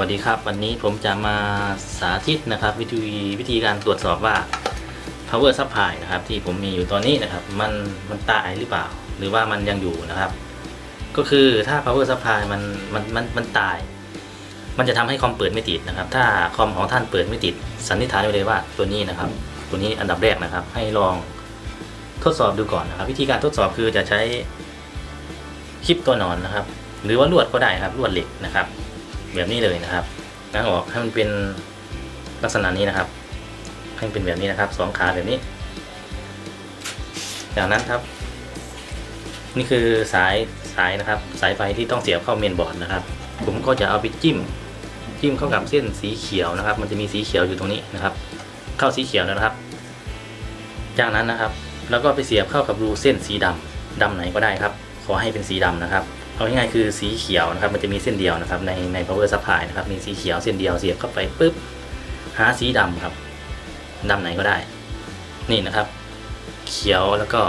วัสดีครับ วันนี้ผมจะมาสาธิตนะครับ วิธีวิธีการตรวจสอบว่า power supply นะครับ ที่ผมมีอยู่ตอนนี้นะครับ มันมันตายหรือเปล่า หรือว่ามันยังอยู่นะครับ ก็คือถ้า power supply มันมันมันมันตาย มันจะทำให้คอมเปิดไม่ติดนะครับ ถ้าคอมของท่านเปิดไม่ติดสันนิษฐานไว้เลยว่าตัวนี้นะครับ ตัวนี้อันดับแรกนะครับ ให้ลองทดสอบดูก่อนนะครับ วิธีการทดสอบคือจะใช้คลิปตัวหนอนนะครับ หรือว่าลวดก็ได้ครับลวดเหล็กนะครับ แบบนี้เลยนะครับง้างออกให้มันเป็นลักษณะนี้นะครับ ให้มันเป็นแบบนี้นะครับสองขาแบบนี้ จากนั้นครับ นี่คือสายสายนะครับ สายไฟที่ต้องเสียบเข้าเมนบอร์ดนะครับ ผมก็จะเอาไปจิ้ม จิ้มเข้ากับเส้นสีเขียวนะครับ มันจะมีสีเขียวอยู่ตรงนี้นะครับ เข้าสีเขียวแล้วนะครับ จากนั้นนะครับ แล้วก็ไปเสียบเข้ากับรูเส้นสีดำดำไหนก็ได้ครับ ขอให้เป็นสีดำนะครับ เอาง่ายๆคือสีเขียวนะครับมันจะมีเส้นเดียวนะครับในใน power supply นะครับมีสีเขียวเส้นเดียวเสียบเข้าไปปุ๊บหาสีดำครับดำไหนก็ได้ นี่นะครับ เขียวแล้วก็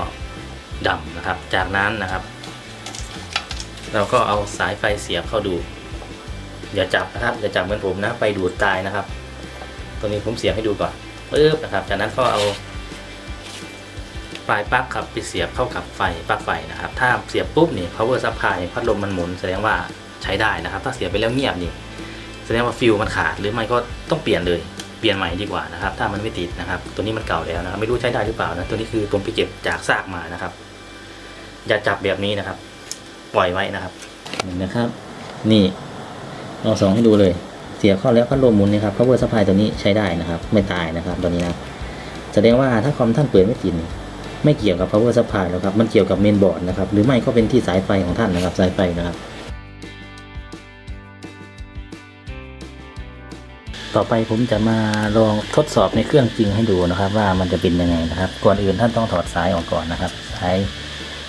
ดำนะครับ จากนั้นนะครับ เราก็เอาสายไฟเสียบเข้าดู อย่าจับนะครับอย่าจับเหมือนผมนะไปดูดตายนะครับ ตัวนี้ผมเสียบให้ดูก่อนปุ๊บนะครับ จากนั้นก็เอา ปลายปลั๊กครับไปเสียบเข้ากับไฟปลั๊กไฟนะครับ ถ้าเสียบปุ๊บนี่ power supply พัดลมมันหมุน แสดงว่าใช้ได้นะครับ ถ้าเสียบไปแล้วเงียบนี่แสดงว่าฟิวมันขาดหรือไม่ก็ต้องเปลี่ยนเลยเปลี่ยนใหม่ดีกว่านะครับ ถ้ามันไม่ติดนะครับ ตัวนี้มันเก่าแล้วนะครับไม่รู้ใช้ได้หรือเปล่านะตัวนี้คือผมไปเก็บจากซากมานะครับ อย่าจับแบบนี้นะครับ ปล่อยไว้นะครับนี่นะครับ นี่เราสองให้ดูเลย เสียบเข้าแล้วพัดลมหมุนนะครับ power supply ตัวนี้ใช้ได้นะครับ ไม่ตายนะครับ ตัวนี้นะแสดงว่าถ้าคอมท่านเปิดไม่ติด ไม่เกี่ยวกับ power supply แล้วครับ มันเกี่ยวกับเมนบอร์ดนะครับ หรือไม่ก็เป็นที่สายไฟของท่านนะครับ สายไฟนะครับ ต่อไปผมจะมาลองทดสอบในเครื่องจริงให้ดูนะครับ ว่ามันจะเป็นยังไงนะครับ ก่อนอื่นท่านต้องถอดสายออกก่อนนะครับ สาย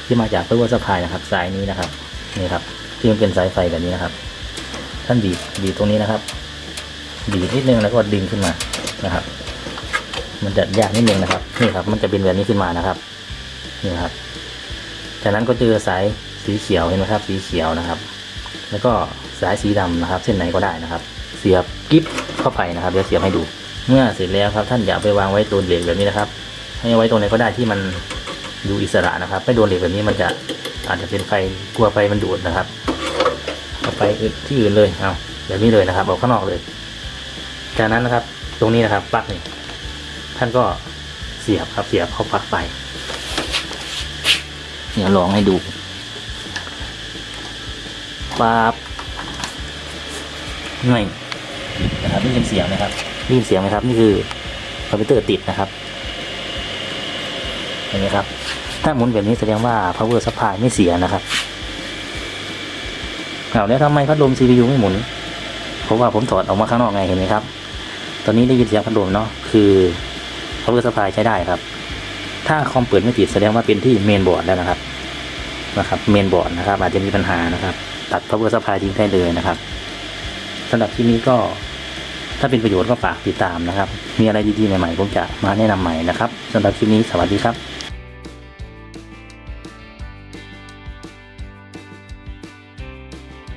ที่มาจาก power supply นะครับ สายนี้นะครับ นี่ครับ ที่มันเป็นสายไฟแบบนี้นะครับ ท่านบีบบีบตรงนี้นะครับ บีบนิดนึงแล้วก็ดึงขึ้นมานะครับมันจะยากนิดนึงนะครับ นี่ครับ มันจะเป็นแบบนี้ขึ้นมานะครับ นี่ครับ จากนั้นก็เจอสายสีเขียวเห็นไหมครับ สีเขียวนะครับ แล้วก็สายสีดำนะครับ เส้นไหนก็ได้นะครับ เสียบกิ๊บเข้าไปนะครับเดี๋ยวเสียบให้ดู เมื่อเสร็จแล้วครับท่านอย่าไปวางไว้โดนเหล็กแบบนี้นะครับ ให้ไว้ตรงไหนก็ได้ที่มันดูอิสระนะครับ ไม่โดนเหล็กแบบนี้มันจะอาจจะเป็นไฟกลัวไฟมันดูดนะครับเอาไปที่อื่นเลยเอาแบบนี้เลยนะครับเอาข้างนอกเลย จากนั้นนะครับตรงนี้นะครับปลั๊กนี่ท่านก็เสียบครับเสียบเข้าปลั๊กไป เดี๋ยวลองให้ดูปั๊บไม่นะครับได้ยินเสียงไหมครับได้ยินเสียงไหมครับ นี่คือคอมพิวเตอร์ติดนะครับเห็นไหมครับ ถ้าหมุนแบบนี้แสดงว่า power supply ไม่เสียนะครับเอาแล้วทำไมพัดลม CPU ไม่หมุน เพราะว่าผมถอดออกมาข้างนอกไงเห็นไหมครับ ตอนนี้ได้ยินเสียงพัดลมเนาะคือ power supply ใช้ได้ครับ ถ้าคอมเปิดไม่ติดแสดงว่าเป็นที่เมนบอร์ดแล้วนะครับนะครับเมนบอร์ดนะครับ อาจจะมีปัญหานะครับ ตัด power supply ทิ้งได้เลยนะครับสำหรับที่นี้ก็ถ้าเป็นประโยชน์ก็ฝากติดตามนะครับ มีอะไรดีๆใหม่ๆผมจะมาแนะนำใหม่นะครับสำหรับคลิปนี้สวัสดีครับ